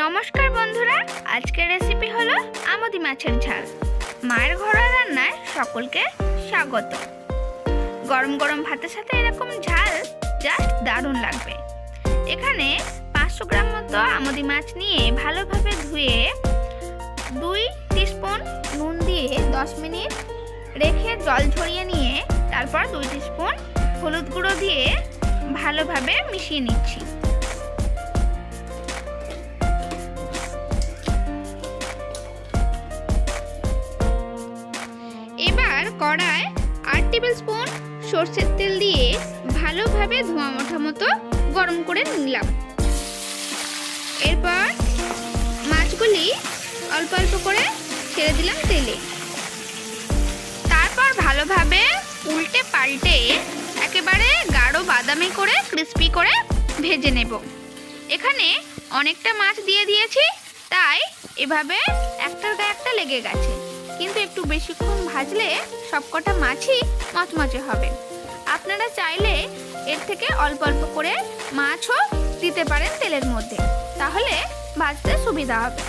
নমস্কার বন্ধুরা, আজকের রেসিপি হলো আমদি মাছের ঝাল। মায়ের ঘরোয়া রান্নায় সকলকে স্বাগত। গরম গরম ভাতের সাথে এরকম ঝাল জাস্ট দারুণ লাগবে। এখানে পাঁচশো গ্রাম মতো আমদি মাছ নিয়ে ভালোভাবে ধুয়ে দুই টিস্পুন নুন দিয়ে দশ মিনিট রেখে জল ঝরিয়ে নিয়ে তারপর দুই টিস্পুন হলুদ গুঁড়ো দিয়ে ভালোভাবে মিশিয়ে নিচ্ছি। সর্ষের তেল দিয়ে ভালোভাবে ধোঁয়া মোটা মতো গরম করে নিলাম। এরপর মাছগুলি অল্প অল্প করে ছেড়ে দিলাম তেলে। তারপর ভালোভাবে উল্টে পাল্টে একেবারে গাঢ় বাদামি করে ক্রিস্পি করে ভেজে নেব। এখানে অনেকটা মাছ দিয়ে দিয়েছি, তাই এভাবে একটার গায়ে একটা লেগে গেছে। কিন্তু একটু বেশিক্ষণ ভাজলে সবকটা মাছই মচমচে হবে। আপনারা চাইলে এর থেকে অল্প অল্প করে মাছও দিতে পারেন তেলের মধ্যে। তাহলে ভাজতে সুবিধা হবে।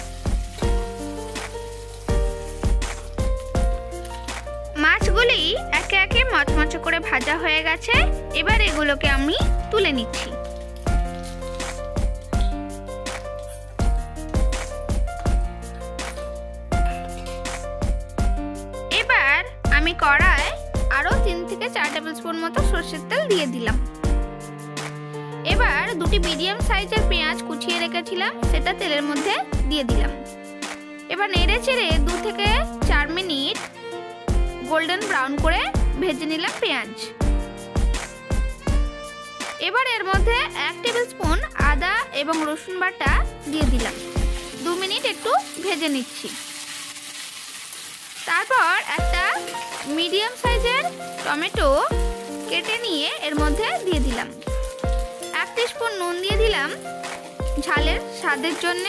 মাছগুলি একে একে মচমচে করে ভাজা হয়ে গেছে। এবার এগুলোকে আমি তুলে নিচ্ছি। চার টেবিল স্পুন মতো সর্ষের তেল দিয়ে দিলাম। এবার দুটি মিডিয়াম সাইজের পেঁয়াজ কুচিয়ে রেখেছিলাম, সেটা তেলের মধ্যে দিয়ে দিলাম। এবার নেড়ে চেড়ে দু থেকে চার মিনিট গোল্ডেন ব্রাউন করে ভেজে নিলাম পেঁয়াজ। এবার এর মধ্যে এক টেবিল স্পুন আদা এবং রসুন বাটা দিয়ে দিলাম। দু মিনিট একটু ভেজে নিচ্ছি। তারপর একটা মিডিয়াম সাইজের টমেটো কেটে নিয়ে এর মধ্যে দিয়ে দিলাম। এক স্পুন নুন দিয়ে দিলাম ঝালের স্বাদের জন্য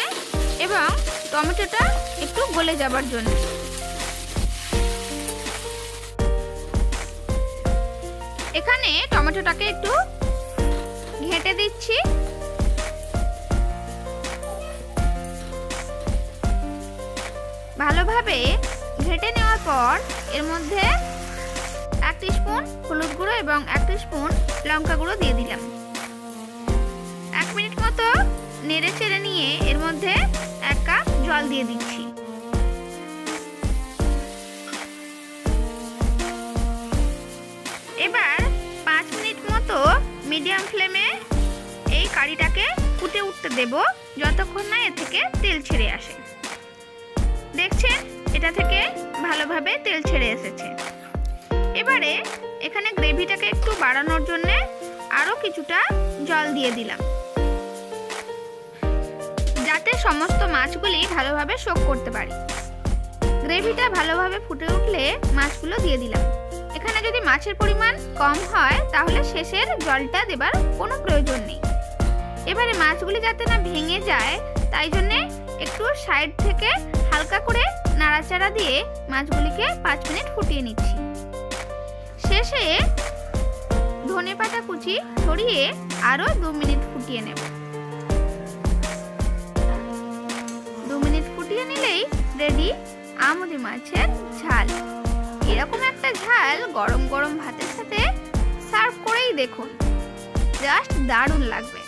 এবং টমেটোটা একটু গলে যাবার জন্য। এখানে টমেটোটাকে একটু ঘেঁটে দিচ্ছি। ভালোভাবে ঘেটে নেওয়ার পর এর মধ্যে এক স্পুন হলুদ গুঁড়ো এবং এক স্পুন লঙ্কা গুঁড়ো দিয়ে দিলাম। এক মিনিট মতো নেড়ে চেড়ে নিয়ে এর মধ্যে এক কাপ জল দিয়ে দিচ্ছি। এবার পাঁচ মিনিট মতো মিডিয়াম ফ্লেমে এই কারিটাকে ফুটে উঠতে দেব, যতক্ষণ না এ থেকে তেল ছেড়ে আসে। দেখছেন? এটা থেকে ভালোভাবে তেল ছেড়ে এসেছে। এবারে এখানে গ্রেভিটাকে একটু বাড়ানোর জন্য আরও কিছুটা জল দিয়ে দিলাম। যাতে সমস্ত মাছগুলি ভালোভাবে শোক করতে পারি। গ্রেভিটা ভালোভাবে ফুটে উঠলে মাছগুলো দিয়ে দিলাম। এখানে যদি মাছের পরিমাণ কম হয়, তাহলে শেষের জলটা দেবার কোনো প্রয়োজন নেই। এবারে মাছগুলি যাতে না ভেঙে যায়, তাই জন্যে একটু সাইড থেকে হালকা করে নাড়াচাড়া দিয়ে মাছগুলিকে পাঁচ মিনিট ফুটিয়ে নিচ্ছি। শেষে ধনে পাতা কুচি ছড়িয়ে আরও দু মিনিট ফুটিয়ে নেব। দু মিনিট ফুটিয়ে নিলেই রেডি আমদি মাছের ঝাল। এরকম একটা ঝাল গরম গরম ভাতের সাথে সার্ভ করেই দেখুন। জাস্ট দারুণ লাগবে।